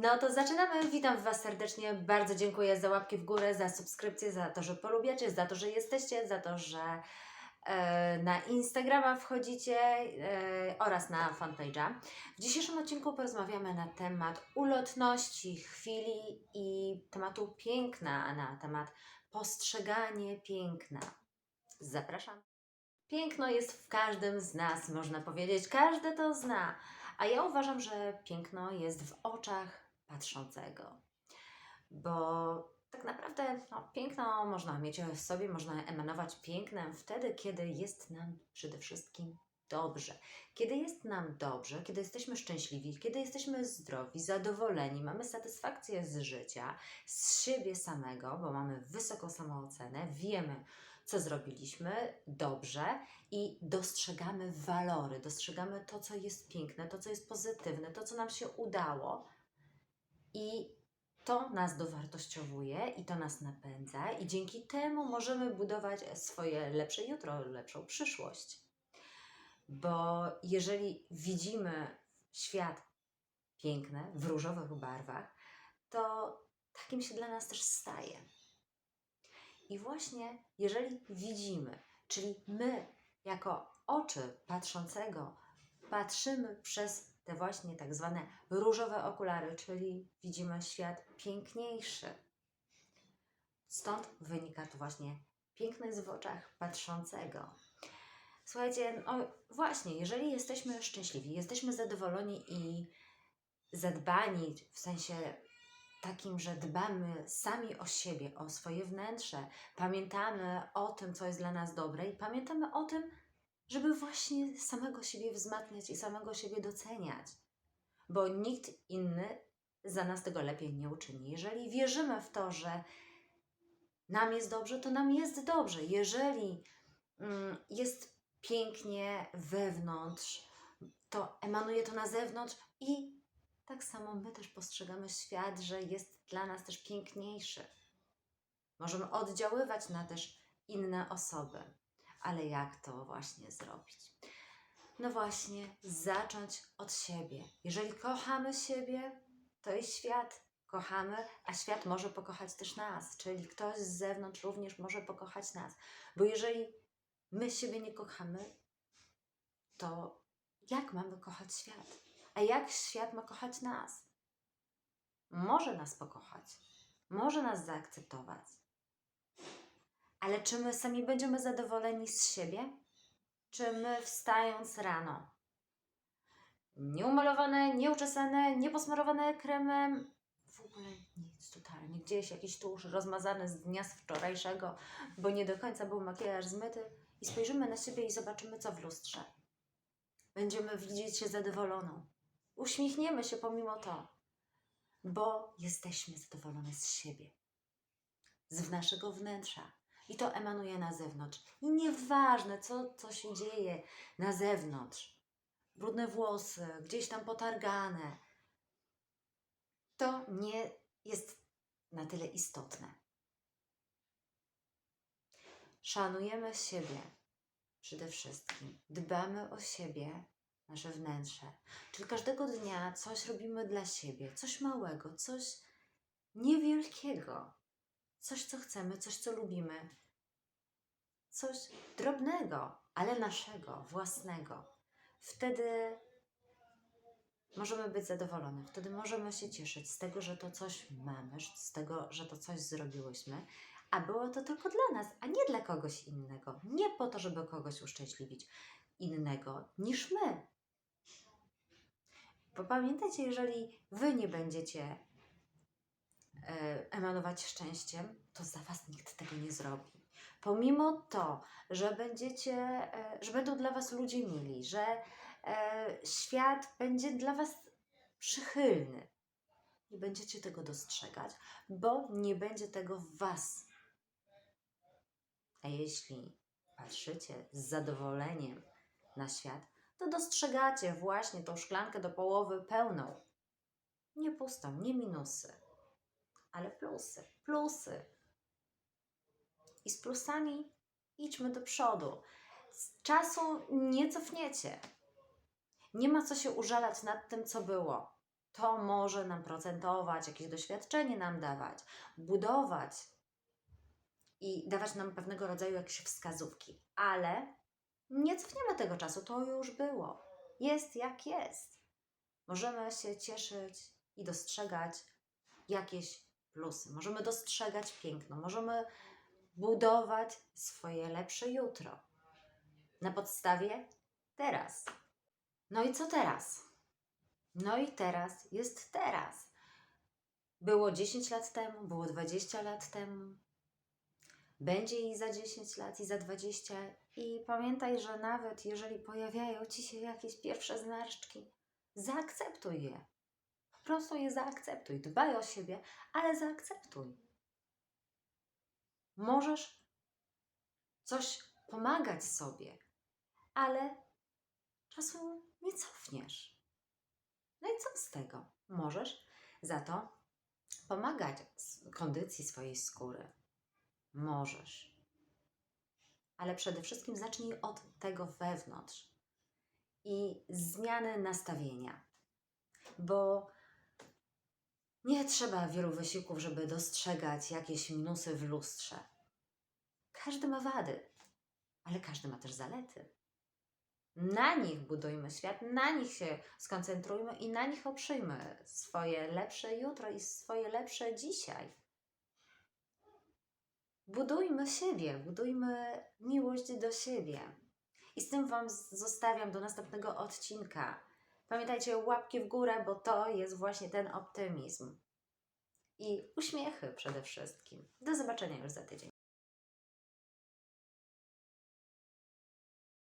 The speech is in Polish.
No to zaczynamy. Witam Was serdecznie. Bardzo dziękuję za łapki w górę, za subskrypcję, za to, że polubiacie, za to, że jesteście, za to, że e, na Instagrama wchodzicie e, oraz na fanpage'a. W dzisiejszym odcinku porozmawiamy na temat ulotności chwili i tematu piękna, na temat postrzeganie piękna. Zapraszam. Piękno jest w każdym z nas, można powiedzieć, każdy to zna. A ja uważam, że piękno jest w oczach patrzącego. Bo tak naprawdę no, piękno można mieć w sobie, można emanować pięknem wtedy, kiedy jest nam przede wszystkim dobrze. Kiedy jest nam dobrze, kiedy jesteśmy szczęśliwi, kiedy jesteśmy zdrowi, zadowoleni, mamy satysfakcję z życia, z siebie samego, bo mamy wysoką samoocenę, wiemy, co zrobiliśmy dobrze i dostrzegamy walory, dostrzegamy to, co jest piękne, to, co jest pozytywne, to, co nam się udało. I to nas dowartościowuje i to nas napędza, i dzięki temu możemy budować swoje lepsze jutro, lepszą przyszłość. Bo jeżeli widzimy świat piękny, w różowych barwach, to takim się dla nas też staje. I właśnie jeżeli widzimy, czyli my jako oczy patrzącego patrzymy przez te właśnie tak zwane różowe okulary, czyli widzimy świat piękniejszy. Stąd wynika to właśnie piękno jest w oczach patrzącego. Słuchajcie, no właśnie, jeżeli jesteśmy szczęśliwi, jesteśmy zadowoleni i zadbani w sensie takim, że dbamy sami o siebie, o swoje wnętrze, pamiętamy o tym, co jest dla nas dobre i pamiętamy o tym, żeby właśnie samego siebie wzmacniać i samego siebie doceniać, bo nikt inny za nas tego lepiej nie uczyni. Jeżeli wierzymy w to, że nam jest dobrze, to nam jest dobrze. Jeżeli mm, jest pięknie wewnątrz, to emanuje to na zewnątrz i tak samo my też postrzegamy świat, że jest dla nas też piękniejszy. Możemy oddziaływać na też inne osoby. Ale jak to właśnie zrobić? No właśnie, zacząć od siebie. Jeżeli kochamy siebie, to i świat kochamy, a świat może pokochać też nas, czyli ktoś z zewnątrz również może pokochać nas. Bo jeżeli my siebie nie kochamy, to jak mamy kochać świat? A jak świat ma kochać nas? Może nas pokochać, może nas zaakceptować. Ale czy my sami będziemy zadowoleni z siebie? Czy my wstając rano, nieumalowane, nieuczesane, nieposmarowane kremem, w ogóle nic totalnie, gdzieś jakiś tusz rozmazany z dnia z wczorajszego, bo nie do końca był makijaż zmyty i spojrzymy na siebie i zobaczymy, co w lustrze. Będziemy widzieć się zadowoloną. Uśmiechniemy się pomimo to, bo jesteśmy zadowolone z siebie, z naszego wnętrza. I to emanuje na zewnątrz. I nieważne, co, co się dzieje na zewnątrz. Brudne włosy, gdzieś tam potargane. To nie jest na tyle istotne. Szanujemy siebie przede wszystkim. Dbamy o siebie, nasze wnętrze. Czyli każdego dnia coś robimy dla siebie, coś małego, coś niewielkiego, coś, co chcemy, coś, co lubimy, coś drobnego, ale naszego, własnego. Wtedy możemy być zadowolone, wtedy możemy się cieszyć z tego, że to coś mamy, z tego, że to coś zrobiłyśmy, a było to tylko dla nas, a nie dla kogoś innego. Nie po to, żeby kogoś uszczęśliwić innego niż my. Bo pamiętajcie, jeżeli wy nie będziecie emanować szczęściem, to za was nikt tego nie zrobi. Pomimo to, że będziecie, e, że będą dla was ludzie mili, że e, świat będzie dla was przychylny, nie będziecie tego dostrzegać, bo nie będzie tego w was. A jeśli patrzycie z zadowoleniem na świat, to dostrzegacie właśnie tą szklankę do połowy pełną. Nie pustą, nie minusy, ale plusy, plusy. I z plusami idźmy do przodu. Z czasu nie cofniecie. Nie ma co się użalać nad tym, co było. To może nam procentować, jakieś doświadczenie nam dawać, budować i dawać nam pewnego rodzaju jakieś wskazówki, ale nie cofniemy tego czasu, to już było. Jest jak jest. Możemy się cieszyć i dostrzegać jakieś plusy, możemy dostrzegać piękno, możemy budować swoje lepsze jutro na podstawie teraz. No i co teraz? No i teraz jest teraz. Było 10 lat temu, było 20 lat temu, będzie i za 10 lat, i za 20. I pamiętaj, że nawet jeżeli pojawiają ci się jakieś pierwsze zmarszczki, zaakceptuj je. Po prostu je zaakceptuj. Dbaj o siebie, ale zaakceptuj. Możesz coś pomagać sobie, ale czasu nie cofniesz. No i co z tego? Możesz za to pomagać kondycji swojej skóry. Możesz. Ale przede wszystkim zacznij od tego wewnątrz i zmiany nastawienia, bo nie trzeba wielu wysiłków, żeby dostrzegać jakieś minusy w lustrze. Każdy ma wady, ale każdy ma też zalety. Na nich budujmy świat, na nich się skoncentrujmy i na nich oprzyjmy swoje lepsze jutro i swoje lepsze dzisiaj. Budujmy siebie, budujmy miłość do siebie. I z tym Wam zostawiam do następnego odcinka. Pamiętajcie, łapki w górę, bo to jest właśnie ten optymizm. I uśmiechy przede wszystkim. Do zobaczenia już za tydzień.